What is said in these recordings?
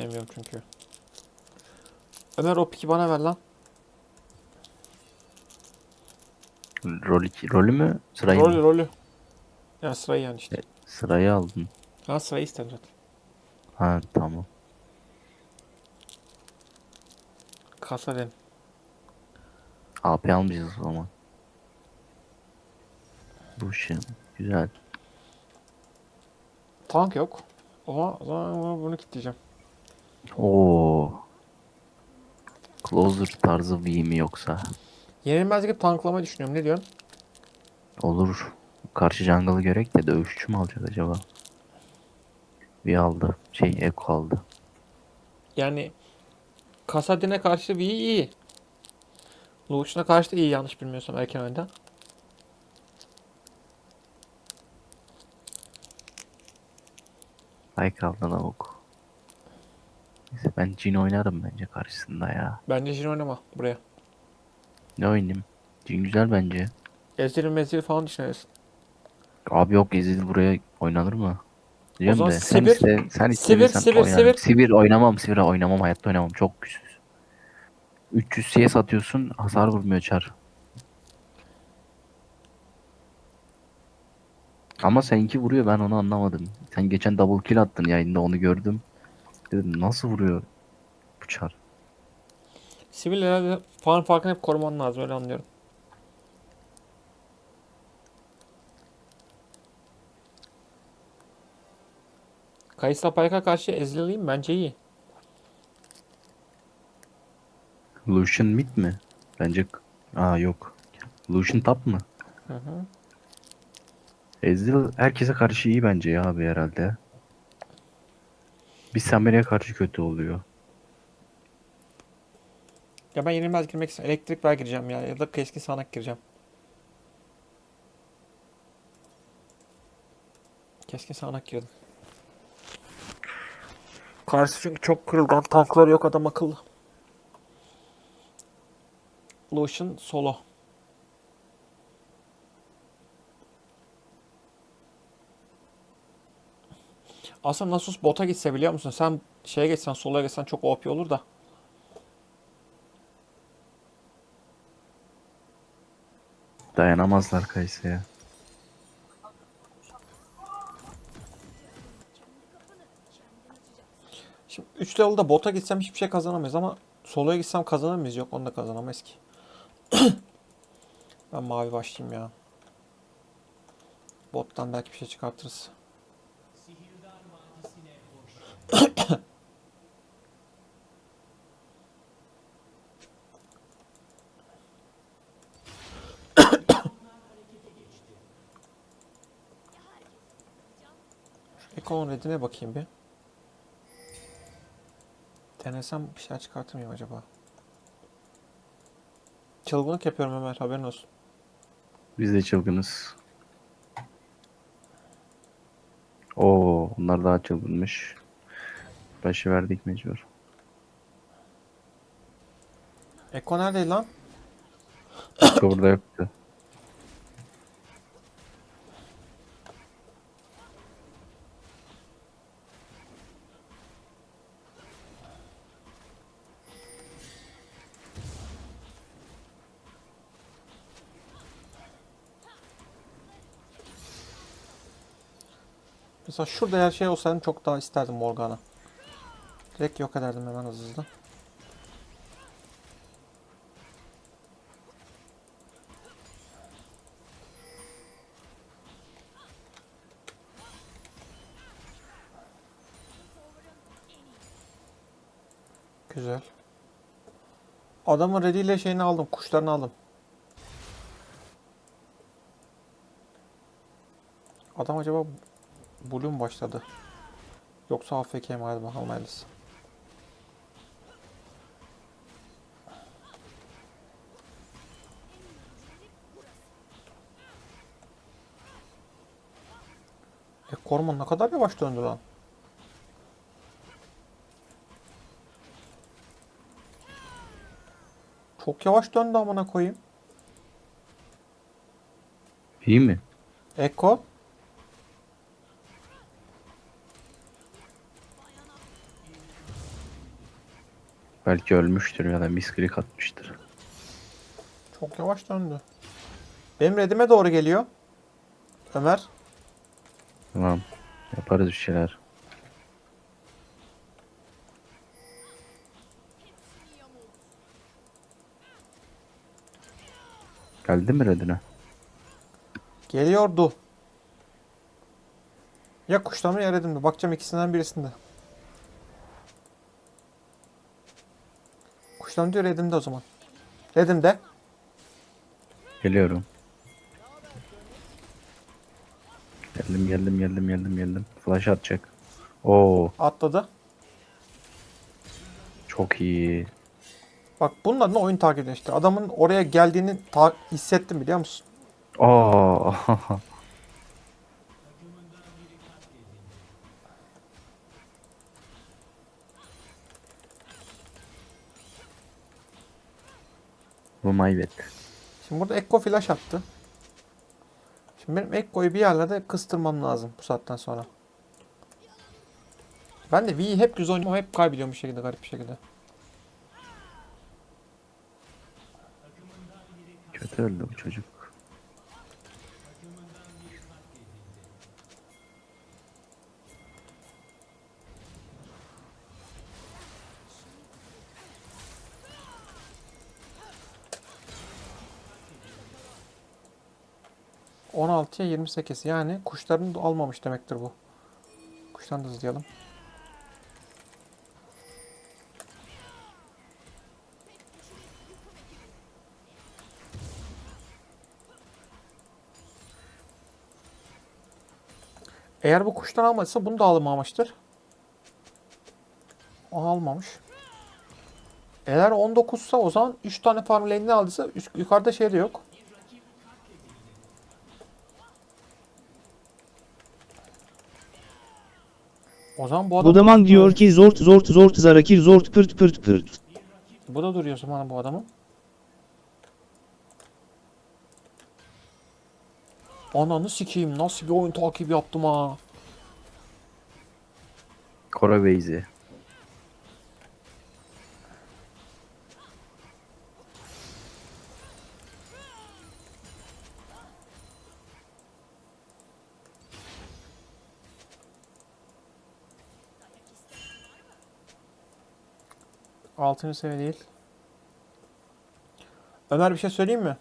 sevmiyorum çünkü. Ömer o piki bana ver lan. Rol iki, rolü mü? Sırayı Rolü mı? rolü. Ya sırayı yani işte. Sırayı aldın. Ha sırayı istedim zaten. Ha tamam. Kasa dedim. AP almayacağız o zaman. Bu şey güzel. Tank yok. Ama o zaman bunu kilitleyeceğim. Oo. Closer tarzı V mi yoksa? Yenilmezlik tanklama düşünüyorum. Ne diyorsun? Olur. Karşı jungle'ı görek de dövüşçü mü alacak acaba? V aldı. Şey Eko aldı. Yani Kasadin'e karşı bir iyi. Lucian'a karşı da iyi yanlış bilmiyorsam erken oyunda. Ay kaldı lavuk. Neyse ben Jin oynarım bence karşısında ya. Bence Jin oynama buraya. Ne oynayayım? Jin güzel bence. Ezreal mezil falan düşünüyorsun. Abi yok Ezil buraya oynanır mı? Diyorum zaman de sen Sivir- iste, sen Sivir, oynarım. Sivir. Sivir oynamam, Sivir oynamam, hayatta oynamam. Çok güçsüz. 300 CS atıyorsun, hasar vurmuyor çar. Ama seninki vuruyor ben onu anlamadım. Sen geçen double kill attın yayında onu gördüm. Dedim nasıl vuruyor bu çar? Sivil herhalde falan farkını hep koruman lazım öyle anlıyorum. Kayısa Payka karşı Ezreal'iyim bence iyi. Lucian mid mi? Bence aa yok. Lucian top mı? Hı hı. Ezreal herkese karşı iyi bence ya abi herhalde. Bir Samir'e karşı kötü oluyor. Ya ben yenilmez girmek istiyorum. Elektrik ver gireceğim ya. Ya da keskin sağanak gireceğim. Keskin sağanak girdim. Karşı çünkü çok kırılgan. Tankları yok adam akıllı. Lucian solo. Aslında Nasus bota gitse biliyor musun? Sen şeye geçsen, soloya geçsen çok OP olur da. Dayanamazlar Kayse'ye. Şimdi 3 level'da bota gitsem hiçbir şey kazanamayız ama soloya gitsem kazanır mıyız? Yok onu da kazanamayız ki. ben mavi başlayayım ya. Bottan belki bir şey çıkartırız. Ekon redine bakayım bir. Denesem bir şeyler çıkartır acaba? Çılgınlık yapıyorum Ömer haberin olsun. Biz de çılgınız. Oo, onlar daha çılgınmış. Başı verdik mecbur. Eko neredeydi lan? Başka burada yoktu. Mesela şurada her şey olsaydım çok daha isterdim Morgana. Direkt yok ederdim hemen hızlı hızlı. Güzel. Adamın rediyle şeyini aldım. Kuşlarını aldım. Adam acaba Blue mu başladı? Yoksa AFK mi? Hadi bakalım hayırlısı. Korman ne kadar yavaş döndü lan. Çok yavaş döndü amına koyayım. İyi mi? Eko. Belki ölmüştür ya da misklik atmıştır. Çok yavaş döndü. Benim redime doğru geliyor. Ömer. Tamam. Yaparız bir şeyler. Geldi mi redine? Geliyordu. Ya kuşlamı ya redimde. Bakacağım ikisinden birisinde. Kuşlam diyor redimde o zaman. Redimde. Geliyorum. Geldim geldim geldim geldim geldim. Flash atacak. Oo Atladı. çok iyi. Bak bunun adına oyun takip ediyor işte. Adamın oraya geldiğini ta- hissettim biliyor musun? Aa. Bu maybet. Şimdi burada Ekko flash attı. Şimdi benim Ekko'yu bir yerlerde kıstırmam lazım bu saatten sonra. Ben de V'yi hep güzel oynuyorum hep kaybediyorum bir şekilde garip bir şekilde. Kötü öldü bu çocuk. Hı. 16'ya 28 yani kuşlarını da almamış demektir bu. Kuştan da hızlayalım. Eğer bu kuştan almadıysa bunu da almamıştır. O almamış. Eğer 19 ise o zaman 3 tane farm lane'ini aldıysa yukarıda şey de yok. O zaman bu adam... Budaman diyor ki zort zort zort zarakir zort pırt pırt pırt. Bu da duruyor zaman bu adamın. Ananı sikeyim nasıl bir oyun takibi yaptım ha. Kora Beyzi. Altıncı seviye değil. Ömer bir şey söyleyeyim mi?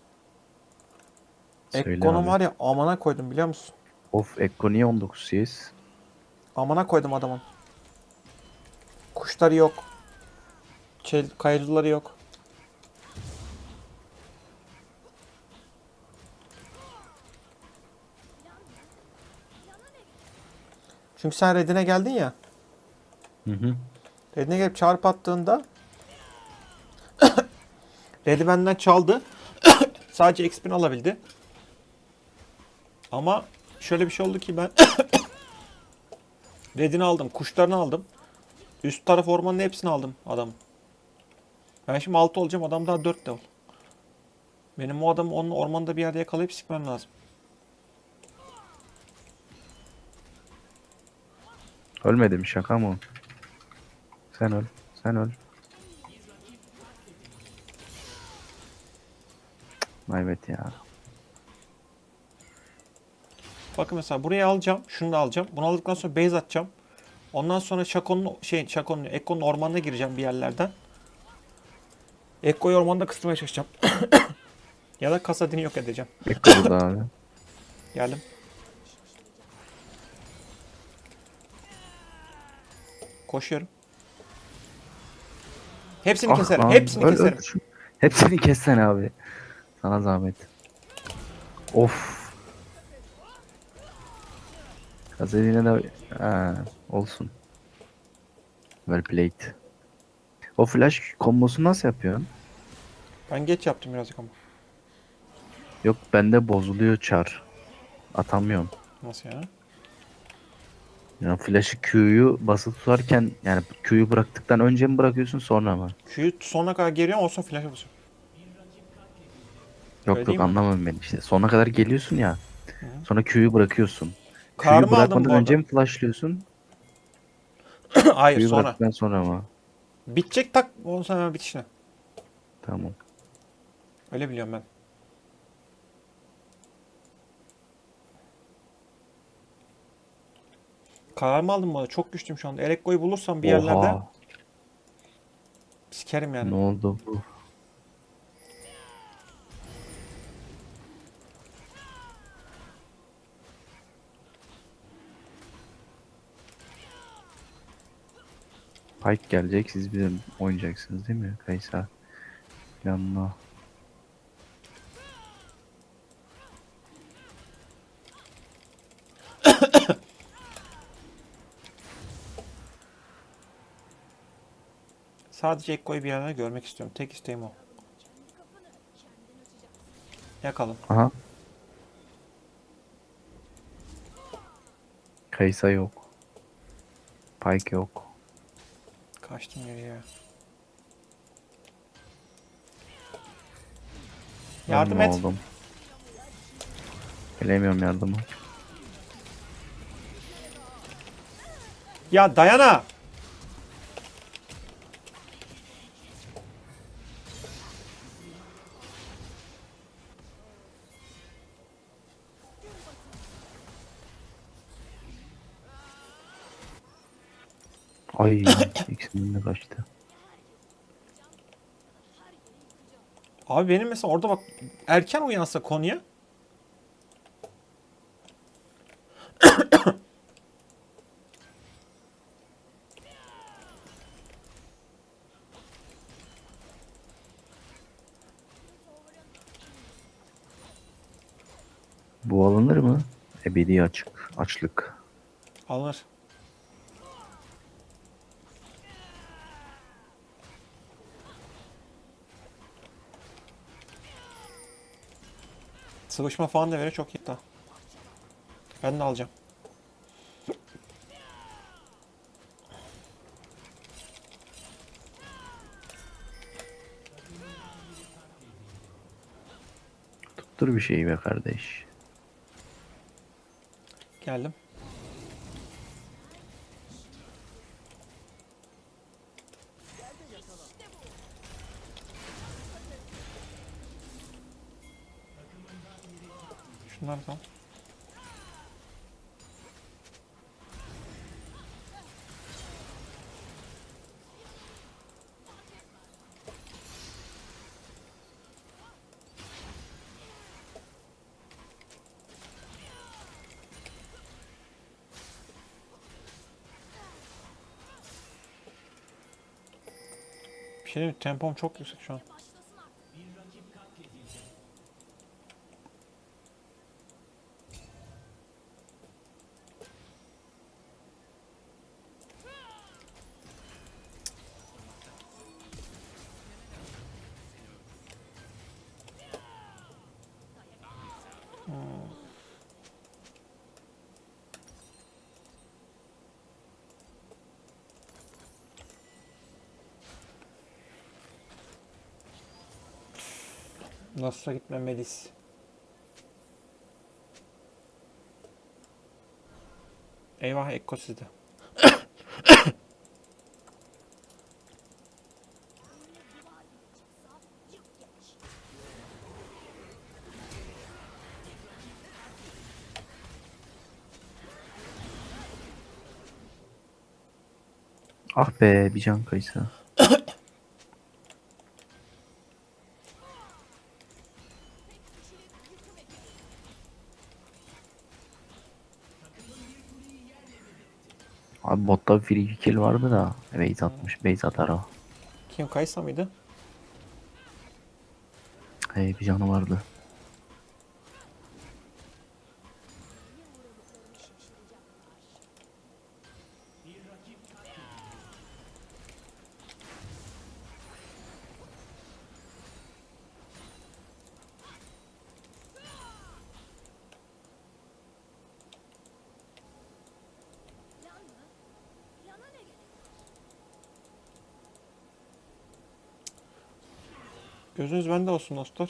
Söyle Ekkonum abi. var ya amana koydum biliyor musun? Of Ekko niye 19 CS? Amana koydum adamın. Kuşları yok. Çel kayırıcıları yok. Çünkü sen redine geldin ya. Hı hı. Redine gelip çarp attığında Red'i benden çaldı. Sadece XP'ni alabildi. Ama şöyle bir şey oldu ki ben Red'ini aldım, kuşlarını aldım. Üst taraf ormanın hepsini aldım adam. Ben şimdi 6 olacağım, adam daha 4 level. Benim o adamı onun ormanda bir yerde yakalayıp sikmem lazım. Ölmedim şaka mı? Sen öl. Sen öl. Maybet ya. Bakın mesela buraya alacağım. Şunu da alacağım. Bunu aldıktan sonra base atacağım. Ondan sonra Şako'nun şey Şako'nun Ekko'nun ormanına gireceğim bir yerlerden. Ekko'yu ormanda kıstırmaya çalışacağım. ya da Kasadin'i yok edeceğim. Ekko burada abi. Geldim. Koşuyorum. Hepsini Ah keserim. lan, Hepsini öl, keserim. öl Hepsini kessen abi. Sana zahmet. Of. Kazeline de ha, olsun. Well played. O flash kombosu nasıl yapıyorsun? Ben geç yaptım birazcık ama. Yok bende bozuluyor çar. Atamıyorum. Nasıl ya? Yani flash'ı Q'yu basılı tutarken yani Q'yu bıraktıktan önce mi bırakıyorsun sonra mı? Q'yu sonuna kadar geliyorum olsun flash'a basıyorum. Yok Öyle yok anlamadım ben işte. Sonuna kadar geliyorsun ya. Hı. Sonra Q'yu bırakıyorsun. Q'yu Karımı aldım bırakmadan önce mi flashlıyorsun? Hayır Q'yu sonra. bıraktıktan sonra mı? Bitecek tak sonra hemen bitişine. Tamam. Öyle biliyorum ben. Kararımı aldım bu arada. Çok güçlüyüm şu anda. Elekko'yu bulursam bir yerlerde Oha. sikerim yani. Ne oldu bu? Pike gelecek siz bizim oynayacaksınız değil mi? Kaysa. Yanına. Sadece Ekko'yu bir yerlerde görmek istiyorum. Tek isteğim o. Yakalım. Aha. Kaysa yok. Pike yok. Kaçtım geriye. Yardım et. Oldum. Gelemiyorum yardıma. Ya Dayana! Ay ikisinin de kaçtı. Abi benim mesela orada bak erken uyansa konuya Bu alınır mı? Ebedi açık. Açlık. alınır. Sıvışma falan da veriyor çok iyi daha. Ben de alacağım. Tuttur bir şeyi be kardeş. Geldim. Şunlar tamam. Bir şey? Tempom çok yüksek şu an. Nasılsa gitmemeliyiz. Eyvah Ekko sizde. Ah be bir can kaysa. Abi botta free kill vardı da base atmış base atar o. Kim Kaysa mıydı? Hey bir canı vardı. Gözünüz bende olsun dostlar.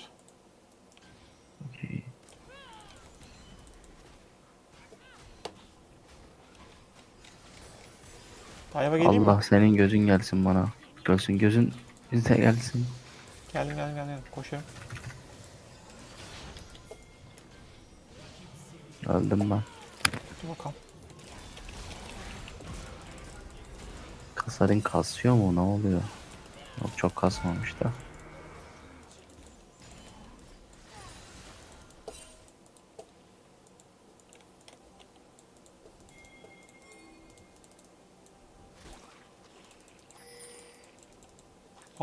Dayava geleyim mi? Allah senin gözün gelsin bana. Gölsün gözün bize gelsin. Geldim geldim geldim. Koşuyorum. Öldüm ben. Dur bakalım. Kasarin kasıyor mu? Ne oluyor? Yok çok kasmamış da.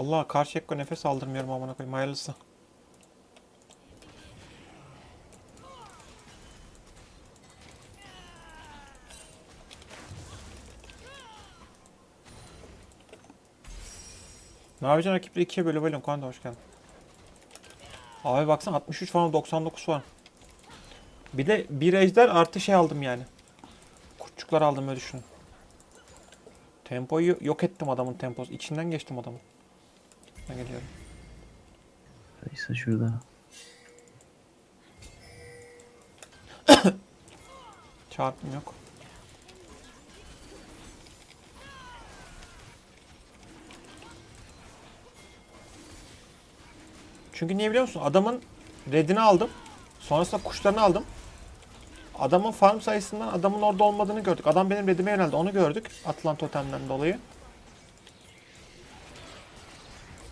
Allah karşı ekko nefes aldırmıyorum amına koyayım hayırlısı. Ne yapacaksın rakipleri ikiye bölü bölün Kuanda hoş geldin. Abi baksana 63 falan 99 falan. Bir de bir ejder artı şey aldım yani. Kurtçuklar aldım öyle düşünün. Tempoyu yok ettim adamın temposu. İçinden geçtim adamın. Ben geliyorum. Neyse şurada. Çarpım yok. Çünkü niye biliyor musun? Adamın redini aldım. Sonrasında kuşlarını aldım. Adamın farm sayısından adamın orada olmadığını gördük. Adam benim redime yöneldi. Onu gördük. Atılan totemden dolayı.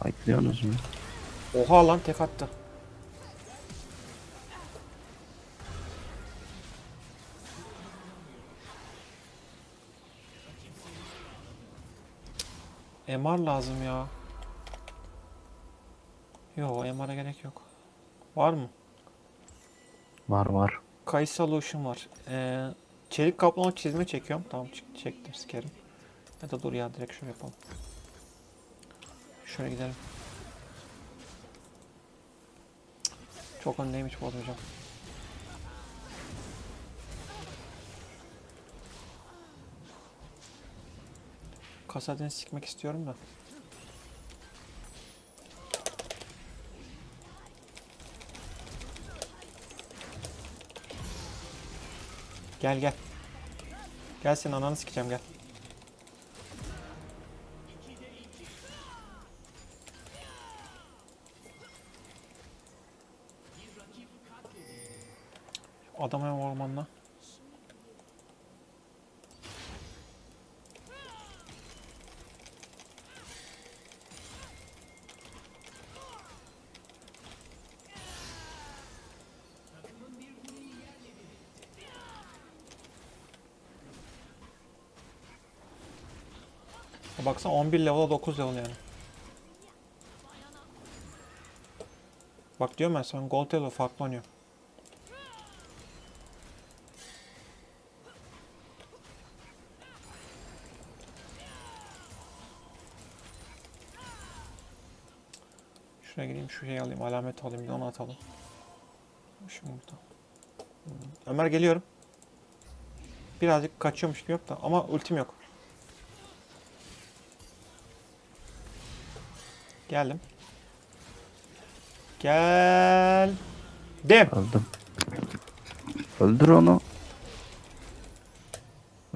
Fightlıyorsunuz mu? Oha lan tek attı. MR lazım ya. Yo MR'a gerek yok. Var mı? Var var. Kayısı Solution var. Ee, çelik kaplama çizme çekiyorum. Tamam çek- çektim sikerim. Ya da dur ya direkt şöyle yapalım. Şöyle gidelim. Çok öndeymiş bozmayacağım. Kasadini sikmek istiyorum da. Gel gel. Gel senin ananı sikeceğim gel. Adam hem ormanla. Baksana 11 level'a 9 level yani. Bak diyorum ben sen gold level farklı oynuyor. Şu şeyi alayım alamet alayım bir de onu atalım. Şimdi burada. Hmm. Ömer geliyorum. Birazcık kaçıyormuş gibi yap da ama ultim yok. Geldim. Gel. Dem. Öldüm. Öldür onu.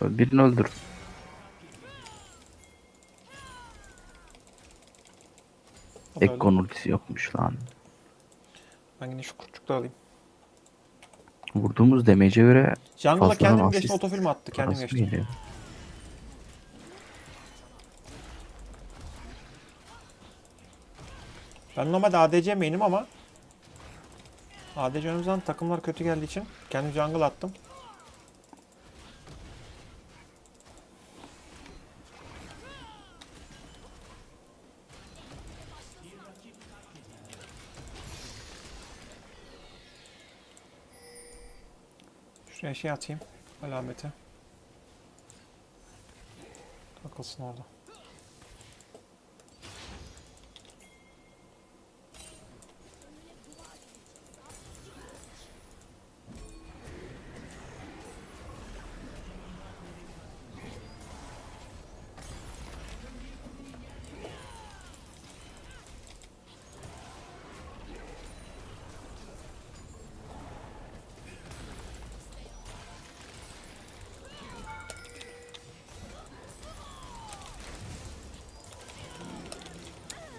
Birini öldür. Ekko'nun ultisi yokmuş lan. Ben yine şu kurtçukları alayım. Vurduğumuz damage'e göre Jungle'a kendim geçtim otofilm attı. Kendim geçtim. geliyor. Ben normalde ADC main'im ama ADC önümüzden takımlar kötü geldiği için kendim jungle attım. Şuraya şey atayım. Alameti. Takılsın orada.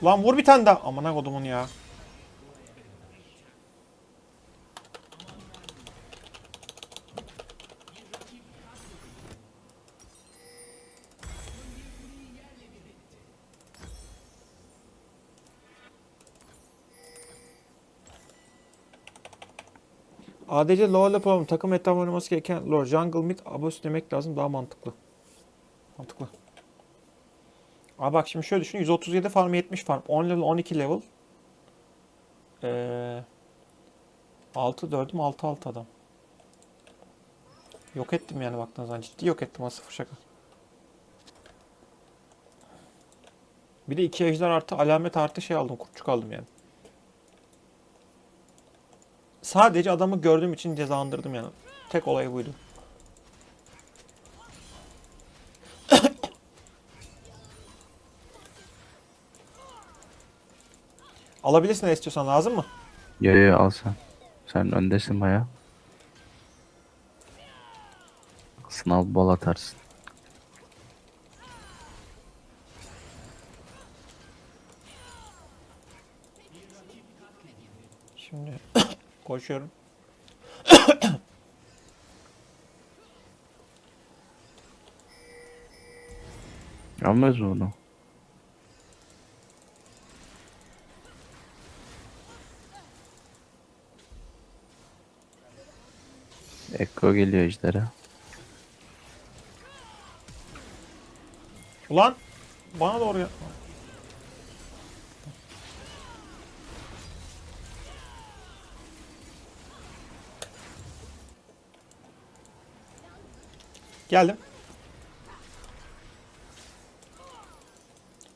Lan vur bir tane daha. Amına kodumun ya. ADC low yapalım. Takım etrafı oynaması gereken lore. Jungle mid abos demek lazım. Daha. Mantıklı. Abi bak şimdi şöyle düşün. 137 farm 70 farm. 10 level 12 level. Ee, 6 4'üm 6 6 adam. Yok ettim yani baktığınız zaman. Ciddi yok ettim ha sıfır şaka. Bir de 2 ejder artı alamet artı şey aldım. Kurtçuk aldım yani. Sadece adamı gördüğüm için cezalandırdım yani. Tek olay buydu. Alabilirsin ne istiyorsan lazım mı? Yo yo al sen. Sen öndesin baya. Sınav bol atarsın. Şimdi koşuyorum. Almaz mı Ekko geliyor ejdere. Ulan bana doğru gel. Geldim.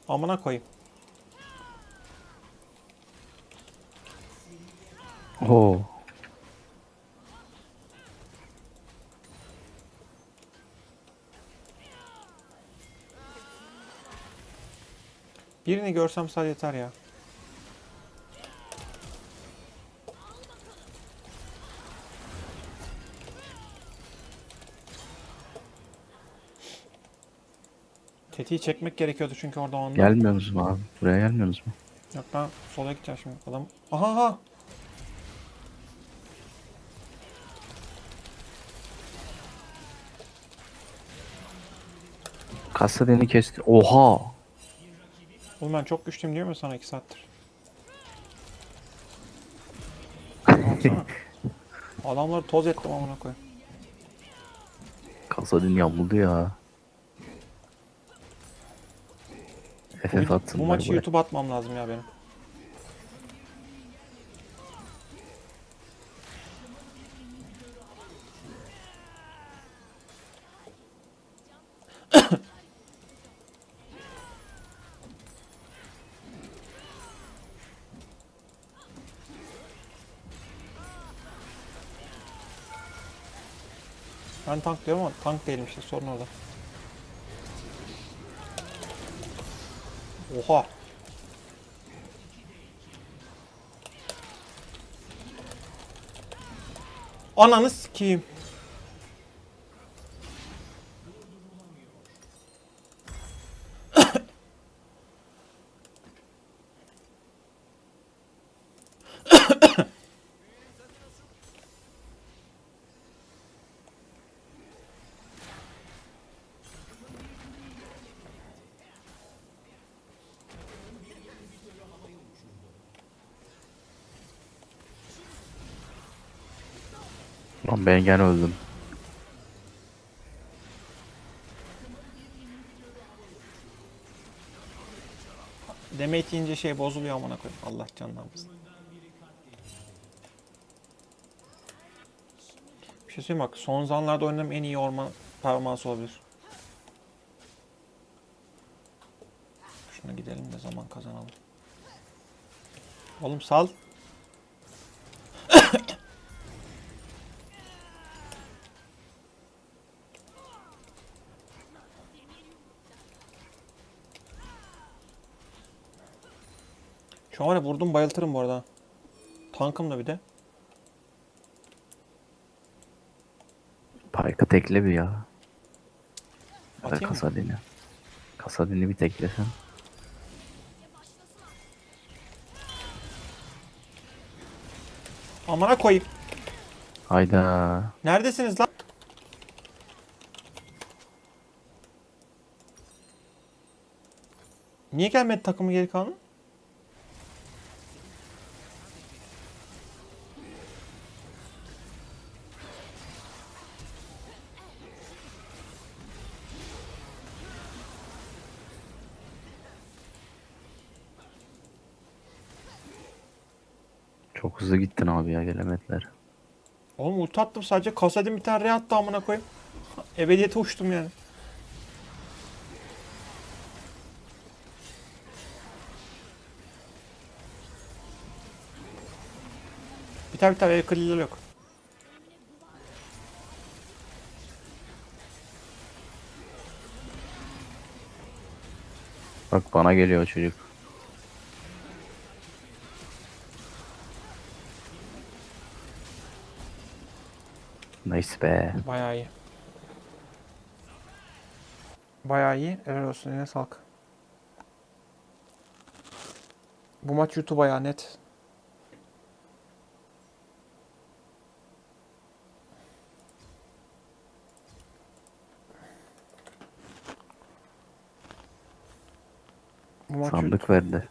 Amına koyayım. Oo. Birini görsem sadece yeter ya. Tetiği çekmek gerekiyordu çünkü orada onda. Gelmiyorsunuz mu abi? Buraya gelmiyorsunuz mu? Yok ben sola gideceğim şimdi adam. Aha aha. Kasa deni kesti. Oha! Oğlum ben çok güçlüyüm diyor mu sana 2 saattir? Baksana. Adamları toz ettim amına koyayım. Kasa deni yamuldu ya. Bu, FF atsın. bu maçı YouTube atmam lazım ya benim. Ben tank diyorum ama tank değilim işte sorun orada. Oha. Ananı sikeyim. Lan ben gene öldüm. Demet yiyince şey bozuluyor amına koyayım. Allah canını almasın. Bir şey söyleyeyim bak son zamanlarda oynadığım en iyi orman performansı olabilir. Şuna gidelim de zaman kazanalım. Oğlum sal. Şu an vurdum bayıltırım bu arada. Tankım da bir de. Parka tekle bir ya. Ya da Atayım mı? Kasadin'i. Bir teklesen. Amına koyayım. Hayda. Neredesiniz lan? Niye gelmedi takımı geri kalanı? Hızlı gittin abi ya gelemediler. Oğlum ulti attım sadece kasadım bir tane re attı amına koyayım. Ebediyete uçtum yani. Biter biter el clear yok. Bak bana geliyor çocuk. Nice be. Bayağı iyi. Bayağı iyi. Helal olsun yine sağlık. Bu maç YouTube bayağı net. Bu maç Sandık verdi.